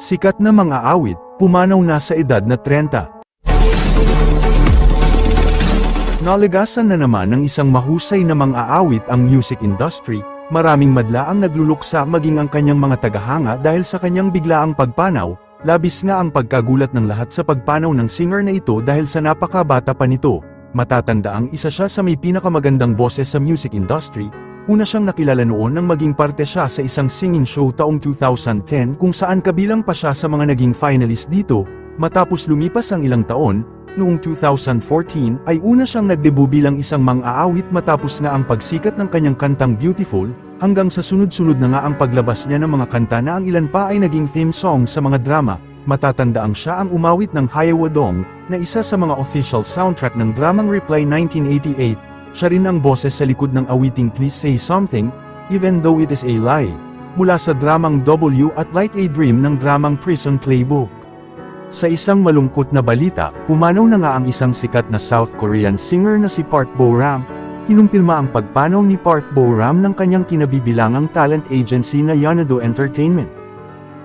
Sikat na mga awit, pumanaw na sa edad na 30. Naligasan na naman ng isang mahusay na mga aawit ang music industry, maraming madla ang nagluluksa maging ang kanyang mga tagahanga dahil sa kanyang biglaang pagpanaw, labis nga ang pagkagulat ng lahat sa pagpanaw ng singer na ito dahil sa napakabata pa nito. Matatanda ang isa siya sa may pinakamagandang boses sa music industry, una siyang nakilala noon nang maging parte siya sa isang singing show taong 2010 kung saan kabilang pa siya sa mga naging finalist dito, matapos lumipas ang ilang taon, noong 2014 ay una siyang nagdebu bilang isang mang-aawit matapos nga ang pagsikat ng kanyang kantang Beautiful, hanggang sa sunod-sunod na nga ang paglabas niya ng mga kanta na ang ilan pa ay naging theme song sa mga drama, matatandaang siya ang umawit ng Hayawadong, na isa sa mga official soundtrack ng dramang Reply 1988, siya rin ang boses sa likod ng awiting Please Say Something, Even Though It Is a Lie, mula sa dramang W at Like a Dream ng dramang Prison Playbook. Sa isang malungkot na balita, pumanaw na nga ang isang sikat na South Korean singer na si Park Bo-ram. Kinumpirma ang pagpanaw ni Park Bo-ram ng kanyang kinabibilangang talent agency na Yanado Entertainment.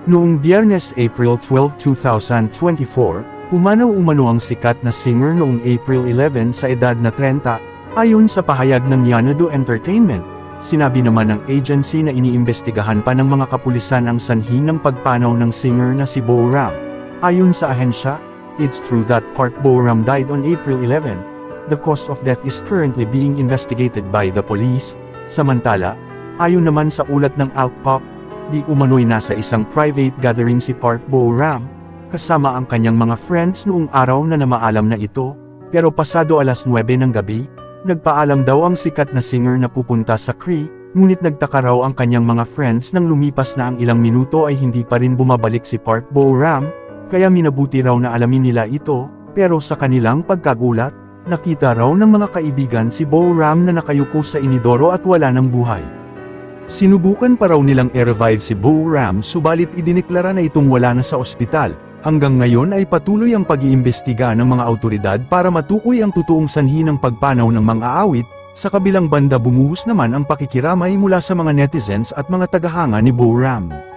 Noong Biyernes April 12, 2024, pumanaw umano ang sikat na singer noong April 11 sa edad na 30, ayon sa pahayag ng Yanado Entertainment. Sinabi naman ng agency na iniimbestigahan pa ng mga kapulisan ang sanhi ng pagpanaw ng singer na si Bo-ram. Ayon sa ahensya, it's true that Park Bo-ram died on April 11. The cause of death is currently being investigated by the police. Samantala, ayon naman sa ulat ng Outpop, di umano'y nasa isang private gathering si Park Bo-ram, kasama ang kanyang mga friends noong araw na namaalam na ito, pero pasado alas 9 ng gabi, nagpaalam daw ang sikat na singer na pupunta sa Cree, ngunit nagtaka raw ang kanyang mga friends nang lumipas na ang ilang minuto ay hindi pa rin bumabalik si Park Bo-ram, kaya minabuti raw na alamin nila ito, pero sa kanilang pagkagulat, nakita raw ng mga kaibigan si Bo Ram na nakayuko sa inidoro at wala ng buhay. Sinubukan pa raw nilang i-revive si Bo Ram subalit idineklara na itong wala na sa ospital. Hanggang ngayon ay patuloy ang pag-iimbestiga ng mga autoridad para matukoy ang totoong sanhi ng pagpanaw ng mga aawit, sa kabilang banda bumuhos naman ang pakikiramay mula sa mga netizens at mga tagahanga ni Bo Ram.